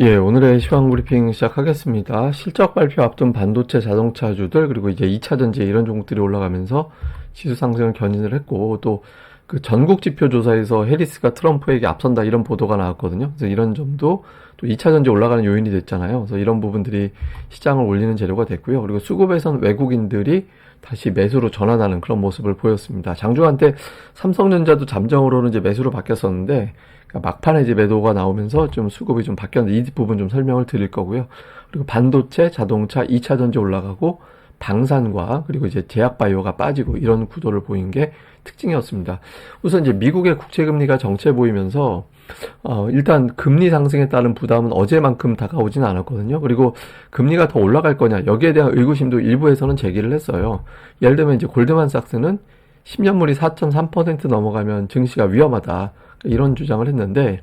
예, 오늘의 시황 브리핑 시작하겠습니다. 실적 발표 앞둔 반도체 자동차주들, 그리고 이제 2차 전지 이런 종목들이 올라가면서 지수 상승을 견인을 했고, 또 그 전국 지표 조사에서 해리스가 트럼프에게 앞선다 이런 보도가 나왔거든요. 그래서 이런 점도 또 2차 전지 올라가는 요인이 됐잖아요. 그래서 이런 부분들이 시장을 올리는 재료가 됐고요. 그리고 수급에선 외국인들이 다시 매수로 전환하는 그런 모습을 보였습니다. 장중한 때 삼성전자도 잠정으로는 이제 매수로 바뀌었었는데 그러니까 막판에 이제 매도가 나오면서 좀 수급이 좀 바뀌었는데 이 부분 좀 설명을 드릴 거고요. 그리고 반도체, 자동차, 2차 전지 올라가고 방산과 그리고 이제 제약바이오가 빠지고 이런 구도를 보인 게 특징이었습니다. 우선 이제 미국의 국채 금리가 정체 보이면서 어, 일단 금리 상승에 따른 부담은 어제만큼 다가오지는 않았거든요. 그리고 금리가 더 올라갈 거냐 여기에 대한 의구심도 일부에서는 제기를 했어요. 예를 들면 이제 골드만삭스는 10년물이 4.3% 넘어가면 증시가 위험하다 이런 주장을 했는데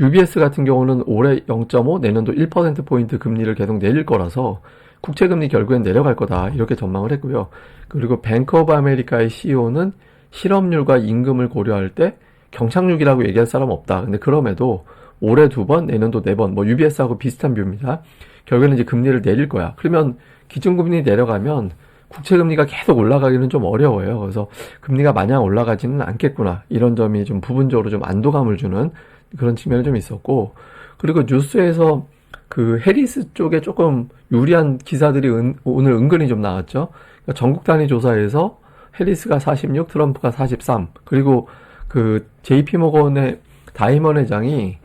UBS 같은 경우는 올해 0.5 내년도 1% 포인트 금리를 계속 내릴 거라서 국채금리 결국엔 내려갈 거다 이렇게 전망을 했고요. 그리고 뱅크 오브 아메리카의 CEO는 실업률과 임금을 고려할 때 경착륙이라고 얘기할 사람 없다. 근데 그럼에도 올해 두 번, 내년도 네 번, 뭐 UBS하고 비슷한 뷰입니다. 결국에는 이제 금리를 내릴 거야. 그러면 기준금리 내려가면 국채금리가 계속 올라가기는 좀 어려워요. 그래서 금리가 마냥 올라가지는 않겠구나. 이런 점이 좀 부분적으로 좀 안도감을 주는 그런 측면이 좀 있었고, 그리고 뉴스에서 그 해리스 쪽에 조금 유리한 기사들이 은, 오늘 은근히 좀 나왔죠. 그러니까 전국 단위 조사에서 해리스가 46, 트럼프가 43, 그리고 그 JP 모건의 다이먼 회장이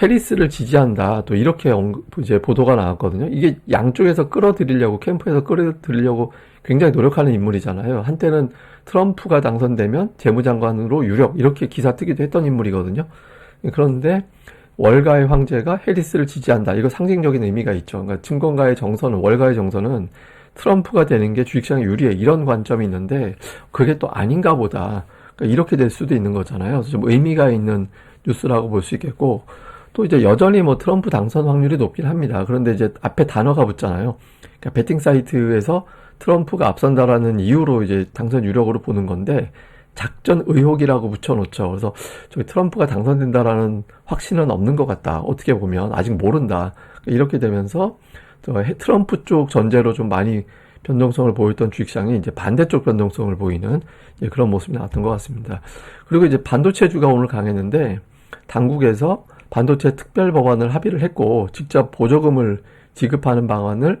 해리스를 지지한다. 또 이렇게 이제 보도가 나왔거든요. 이게 양쪽에서 끌어들이려고 캠프에서 끌어들이려고 굉장히 노력하는 인물이잖아요. 한때는 트럼프가 당선되면 재무장관으로 유력 이렇게 기사 뜨기도 했던 인물이거든요. 그런데 월가의 황제가 해리스를 지지한다. 이거 상징적인 의미가 있죠. 그러니까 증권가의 정서는 월가의 정서는 트럼프가 되는 게 주식시장에 유리해 이런 관점이 있는데 그게 또 아닌가 보다. 그러니까 이렇게 될 수도 있는 거잖아요. 좀 의미가 있는 뉴스라고 볼 수 있겠고 또 이제 여전히 뭐 트럼프 당선 확률이 높긴 합니다. 그런데 이제 앞에 단어가 붙잖아요. 그러니까 베팅 사이트에서 트럼프가 앞선다라는 이유로 이제 당선 유력으로 보는 건데 작전 의혹이라고 붙여놓죠. 그래서 저기 트럼프가 당선된다라는 확신은 없는 것 같다. 어떻게 보면 아직 모른다. 이렇게 되면서 트럼프 쪽 전제로 좀 많이 변동성을 보였던 주식시장이 이제 반대쪽 변동성을 보이는 그런 모습이 나왔던 것 같습니다. 그리고 이제 반도체주가 오늘 강했는데 당국에서 반도체 특별 법안을 합의를 했고 직접 보조금을 지급하는 방안을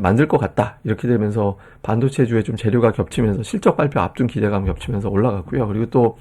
만들 것 같다. 이렇게 되면서 반도체주에 좀 재료가 겹치면서 실적 발표 앞둔 기대감 겹치면서 올라갔고요. 그리고 또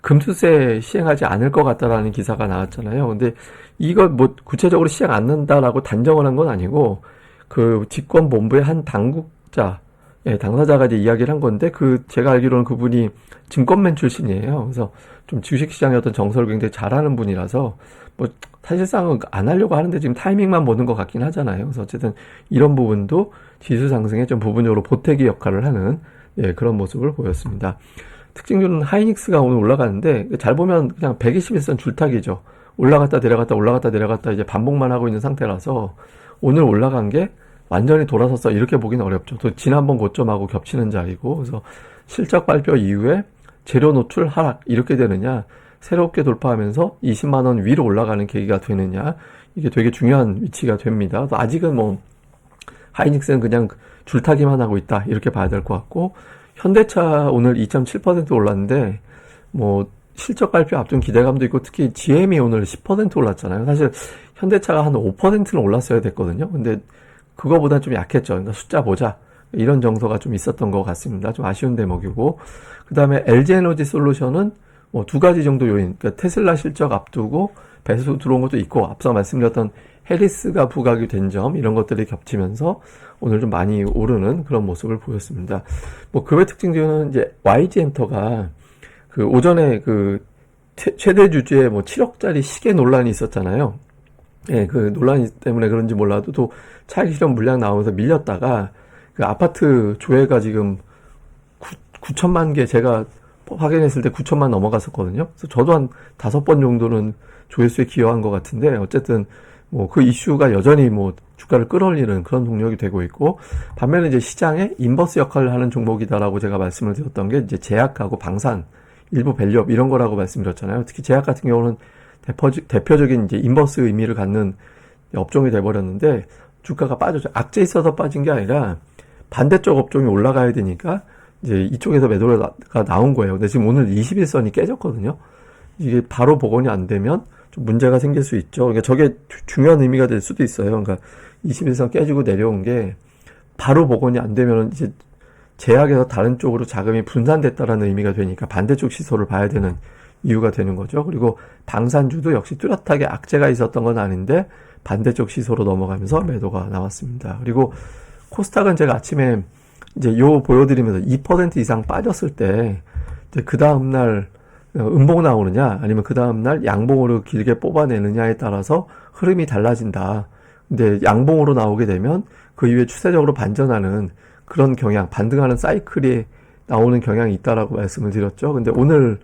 금수세 시행하지 않을 것 같다라는 기사가 나왔잖아요. 근데 이거 뭐 구체적으로 시행 않는다라고 단정을 한 건 아니고 그 집권 본부의 한 당국자, 예, 당사자가 이제 이야기를 한 건데 그 제가 알기로는 그분이 증권맨 출신이에요. 그래서 좀 주식시장의 어떤 정서를 굉장히 잘하는 분이라서 뭐 사실상은 안 하려고 하는데 지금 타이밍만 보는 것 같긴 하잖아요. 그래서 어쨌든 이런 부분도 지수 상승에 좀 부분적으로 보태기 역할을 하는 예, 그런 모습을 보였습니다. 특징주는 하이닉스가 오늘 올라가는데 잘 보면 그냥 121선 줄타기죠. 올라갔다 내려갔다 올라갔다 내려갔다 이제 반복만 하고 있는 상태라서 오늘 올라간 게 완전히 돌아섰어 이렇게 보기는 어렵죠. 또 지난번 고점하고 겹치는 자리고 그래서 실적 발표 이후에 재료 노출 하락 이렇게 되느냐 새롭게 돌파하면서 20만 원 위로 올라가는 계기가 되느냐 이게 되게 중요한 위치가 됩니다. 아직은 뭐 하이닉스는 그냥 줄타기만 하고 있다 이렇게 봐야 될 것 같고 현대차 오늘 2.7% 올랐는데 뭐 실적 발표 앞둔 기대감도 있고 특히 GM이 오늘 10% 올랐잖아요. 사실 현대차가 한 5%는 올랐어야 됐거든요. 근데 그거보다 좀 약했죠. 그러니까 숫자 보자. 이런 정서가 좀 있었던 것 같습니다. 좀 아쉬운 대목이고. 그 다음에 LG에너지 솔루션은 뭐 두 가지 정도 요인. 그러니까 테슬라 실적 앞두고 배수 들어온 것도 있고, 앞서 말씀드렸던 해리스가 부각이 된 점, 이런 것들이 겹치면서 오늘 좀 많이 오르는 그런 모습을 보였습니다. 뭐, 그 외 특징 중에는 이제 YG 엔터가 그 오전에 그 최대 주주의 뭐 7억짜리 시계 논란이 있었잖아요. 예, 그 논란이 때문에 그런지 몰라도 또 차익 실현 물량 나오면서 밀렸다가 그 아파트 조회가 지금 9, 천만 개 제가 확인했을 때 9천만 넘어갔었거든요. 그래서 저도 한 다섯 번 정도는 조회수에 기여한 것 같은데 어쨌든 뭐 그 이슈가 여전히 뭐 주가를 끌어올리는 그런 동력이 되고 있고 반면에 이제 시장에 인버스 역할을 하는 종목이다라고 제가 말씀을 드렸던 게 이제 제약하고 방산 일부 밸류업 이런 거라고 말씀드렸잖아요. 특히 제약 같은 경우는 대표 적, 인 이제 인버스 의미를 갖는 업종이 돼버렸는데 주가가 빠졌죠. 악재 있어서 빠진 게 아니라 반대쪽 업종이 올라가야 되니까 이제 이쪽에서 매도가 나온 거예요. 근데 지금 오늘 21선이 깨졌거든요. 이게 바로 복원이 안 되면 좀 문제가 생길 수 있죠. 그러니까 저게 주- 중요한 의미가 될 수도 있어요. 그러니까 21선 깨지고 내려온 게 바로 복원이 안 되면 이제 제약에서 다른 쪽으로 자금이 분산됐다라는 의미가 되니까 반대쪽 시소를 봐야 되는 이유가 되는 거죠. 그리고 방산주도 역시 뚜렷하게 악재가 있었던 건 아닌데 반대쪽 시소로 넘어가면서 매도가 나왔습니다. 그리고 코스닥은 제가 아침에 이제 요 보여드리면서 2% 이상 빠졌을 때 이제 그 다음날 음봉 나오느냐 아니면 그 다음날 양봉으로 길게 뽑아내느냐에 따라서 흐름이 달라진다. 근데 양봉으로 나오게 되면 그 이후에 추세적으로 반전하는 그런 경향, 반등하는 사이클이 나오는 경향이 있다라고 말씀을 드렸죠. 근데 오늘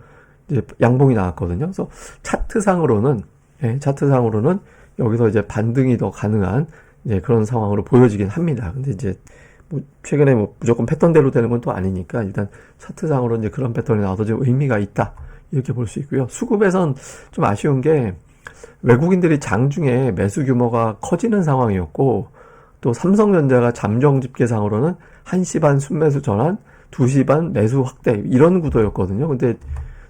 이제 양봉이 나왔거든요. 그래서 차트상으로는 예, 차트상으로는 여기서 이제 반등이 더 가능한 이제 그런 상황으로 보여지긴 합니다. 근데 이제 뭐 최근에 뭐 무조건 패턴대로 되는 건 또 아니니까 일단 차트상으로 이제 그런 패턴이 나와서 좀 의미가 있다 이렇게 볼 수 있고요. 수급에선 좀 아쉬운 게 외국인들이 장중에 매수 규모가 커지는 상황이었고 또 삼성전자가 잠정 집계상으로는 1시 반 순매수 전환, 2시 반 매수 확대 이런 구도였거든요. 근데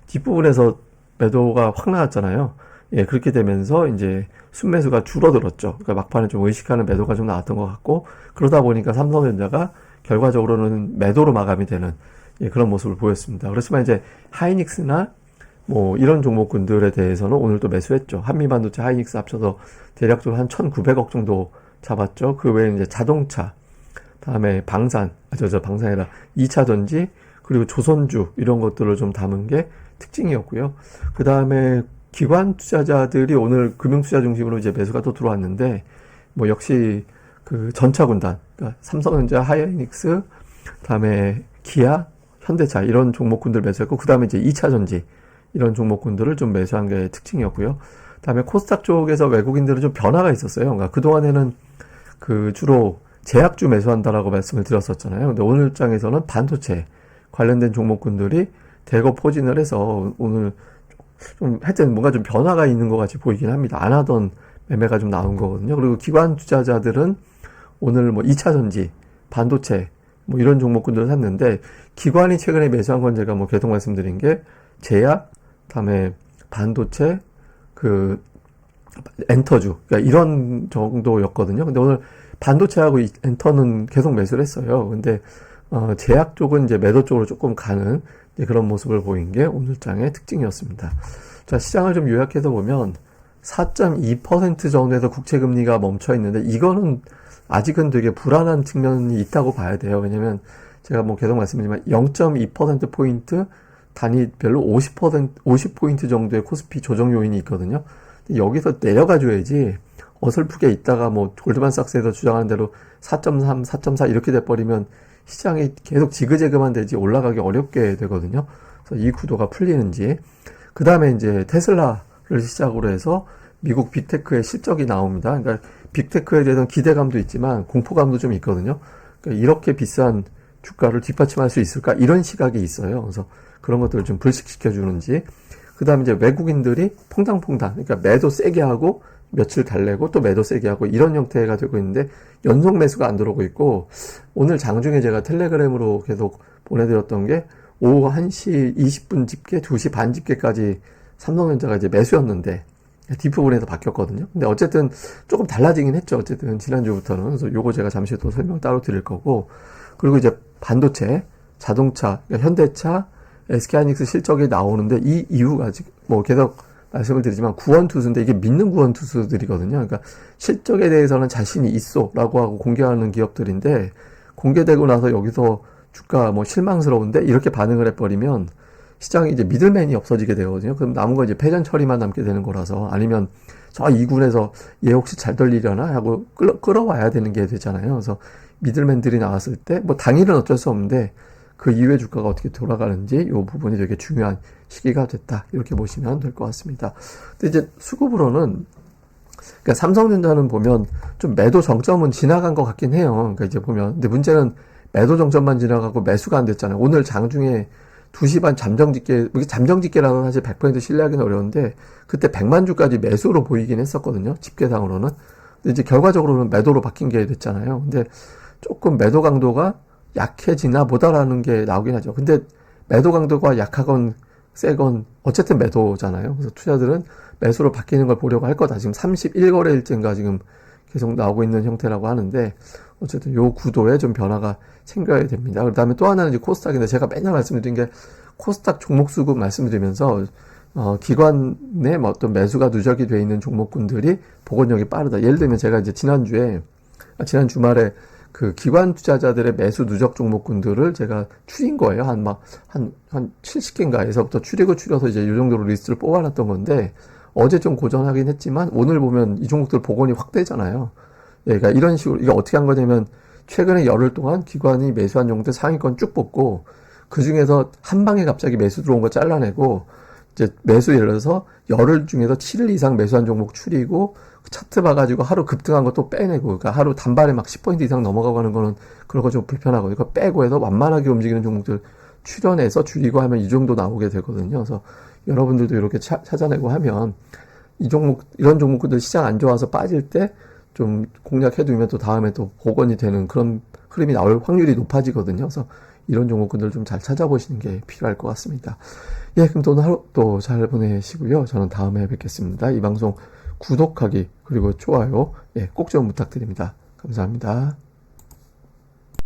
뒷부분에서 매도가 확 나왔잖아요. 예, 그렇게 되면서 이제 순매수가 줄어들었죠. 그러니까 막판에 좀 의식하는 매도가 좀 나왔던 것 같고 그러다 보니까 삼성전자가 결과적으로는 매도로 마감이 되는 예, 그런 모습을 보였습니다. 그렇지만 이제 하이닉스나 뭐 이런 종목군들에 대해서는 오늘 또 매수했죠. 한미반도체 하이닉스 합쳐서 대략적으로 한 1,900억 정도 잡았죠. 그 외에 이제 자동차, 다음에 방산, 아, 저, 저 방산이라 2차 전지, 그리고 조선주 이런 것들을 좀 담은 게 특징이었고요. 그 다음에 기관 투자자들이 오늘 금융 투자 중심으로 이제 매수가 또 들어왔는데 뭐 역시 그 전차 군단, 그러니까 삼성전자, 하이닉스, 다음에 기아, 현대차 이런 종목군들 매수했고 그 다음에 이제 2차 전지 이런 종목군들을 좀 매수한 게 특징이었고요. 다음에 코스닥 쪽에서 외국인들은 좀 변화가 있었어요. 그러니까 그동안에는 그 주로 제약주 매수한다라고 말씀을 드렸었잖아요. 근데 오늘 장에서는 반도체 관련된 종목군들이 대거 포진을 해서 오늘 좀 하여튼 뭔가 좀 변화가 있는 것 같이 보이긴 합니다. 안 하던 매매가 좀 나온 거거든요. 그리고 기관 투자자들은 오늘 뭐 2차 전지, 반도체 뭐 이런 종목군들을 샀는데 기관이 최근에 매수한 건 제가 뭐 계속 말씀드린 게 제약, 다음에 반도체, 그 엔터주, 그러니까 이런 정도였거든요. 근데 오늘 반도체하고 이 엔터는 계속 매수를 했어요. 근데 어, 제약 쪽은 이제 매도 쪽으로 조금 가는 그런 모습을 보인 게 오늘 장의 특징이었습니다. 자, 시장을 좀 요약해서 보면 4.2% 정도에서 국채 금리가 멈춰 있는데 이거는 아직은 되게 불안한 측면이 있다고 봐야 돼요. 왜냐면 제가 뭐 계속 말씀드리지만 0.2% 포인트 단위별로 50% 50포인트 정도의 코스피 조정 요인이 있거든요. 여기서 내려가 줘야지 어설프게 있다가 뭐 골드만삭스에서 주장하는 대로 4.3, 4.4 이렇게 돼 버리면 시장이 계속 지그재그만 되지 올라가기 어렵게 되거든요. 그래서 이 구도가 풀리는지 그 다음에 이제 테슬라를 시작으로 해서 미국 빅테크의 실적이 나옵니다. 그러니까 빅테크에 대한 기대감도 있지만 공포감도 좀 있거든요. 그러니까 이렇게 비싼 주가를 뒷받침할 수 있을까 이런 시각이 있어요. 그래서 그런 것들을 좀 불식시켜 주는지 그 다음에 이제 외국인들이 퐁당퐁당 그러니까 매도 세게 하고 며칠 달래고 또 매도 세게 하고 이런 형태가 되고 있는데 연속 매수가 안 들어오고 있고 오늘 장중에 제가 텔레그램으로 계속 보내드렸던 게 오후 1시 20분 집계, 2시 반 집계까지 삼성전자가 이제 매수였는데 뒷부분에서 바뀌었거든요. 근데 어쨌든 조금 달라지긴 했죠. 어쨌든 지난주부터는. 그래서 요거 제가 잠시 또 설명 따로 드릴 거고. 그리고 이제 반도체, 자동차, 그러니까 현대차, SK하이닉스 실적이 나오는데 이 이유가 지금 뭐 계속 말씀을 드리지만 구원 투수인데 이게 믿는 구원 투수들이거든요. 그러니까 실적에 대해서는 자신이 있어라고 하고 공개하는 기업들인데 공개되고 나서 여기서 주가 뭐 실망스러운데 이렇게 반응을 해버리면 시장이 이제 미들맨이 없어지게 되거든요. 그럼 남은 건 이제 패전 처리만 남게 되는 거라서 아니면 저 2군에서 얘 혹시 잘 돌리려나 하고 끌어, 끌어와야 되는 게 되잖아요. 그래서 미들맨들이 나왔을 때 뭐 당일은 어쩔 수 없는데 그 이후에 주가가 어떻게 돌아가는지 이 부분이 되게 중요한 시기가 됐다. 이렇게 보시면 될 것 같습니다. 근데 이제 수급으로는 그러니까 삼성전자는 보면 좀 매도 정점은 지나간 것 같긴 해요. 그러니까 이제 보면 근데 문제는 매도 정점만 지나가고 매수가 안 됐잖아요. 오늘 장중에 2시 반 잠정 집계, 이게 잠정 집계라는 사실 100% 신뢰하기는 어려운데, 그때 100만 주까지 매수로 보이긴 했었거든요. 집계상으로는. 근데 이제 결과적으로는 매도로 바뀐 게 됐잖아요. 근데 조금 매도 강도가 약해지나 보다라는 게 나오긴 하죠. 근데 매도 강도가 약하건 세건 어쨌든 매도잖아요. 그래서 투자들은 매수로 바뀌는 걸 보려고 할 거다. 지금 31거래일째인가 지금 계속 나오고 있는 형태라고 하는데 어쨌든 요 구도에 좀 변화가 생겨야 됩니다. 그 다음에 또 하나는 이제 코스닥인데 제가 맨날 말씀드린 게 코스닥 종목 수급 말씀드리면서 어, 기관의 뭐 어떤 매수가 누적이 돼 있는 종목군들이 복원력이 빠르다. 예를 들면 제가 이제 지난주에 아, 지난 주말에 그 기관 투자자들의 매수 누적 종목군들을 제가 추린 거예요. 한 막, 한, 한 70개인가에서부터 추리고 추려서 이제 이 정도로 리스트를 뽑아놨던 건데, 어제 좀 고전하긴 했지만, 오늘 보면 이 종목들 복원이 확 되잖아요. 예, 그러니까 이런 식으로, 이게 어떻게 한 거냐면, 최근에 열흘 동안 기관이 매수한 종목들 상위권 쭉 뽑고, 그 중에서 한 방에 갑자기 매수 들어온 거 잘라내고, 이제 매수 예를 들어서 열흘 중에서 7일 이상 매수한 종목 추리고 차트 봐가지고 하루 급등한 거또 빼내고 그러니까 하루 단발에 막 10포인트 이상 넘어가고 하는 거는 그런 거 좀 불편하고 이거 빼고 해서 완만하게 움직이는 종목들 출연해서 줄이고 하면 이 정도 나오게 되거든요. 그래서 여러분들도 이렇게 차- 찾아내고 하면 이 종목 이런 종목들 시장 안 좋아서 빠질 때 좀 공략해 두면 또 다음에 또 복원이 되는 그런 흐름이 나올 확률이 높아지거든요. 그래서 이런 종목군들 좀 잘 찾아보시는 게 필요할 것 같습니다. 예, 그럼 또 오늘 하루 또 잘 보내시고요. 저는 다음에 뵙겠습니다. 이 방송 구독하기 그리고 좋아요 예, 꼭 좀 부탁드립니다. 감사합니다.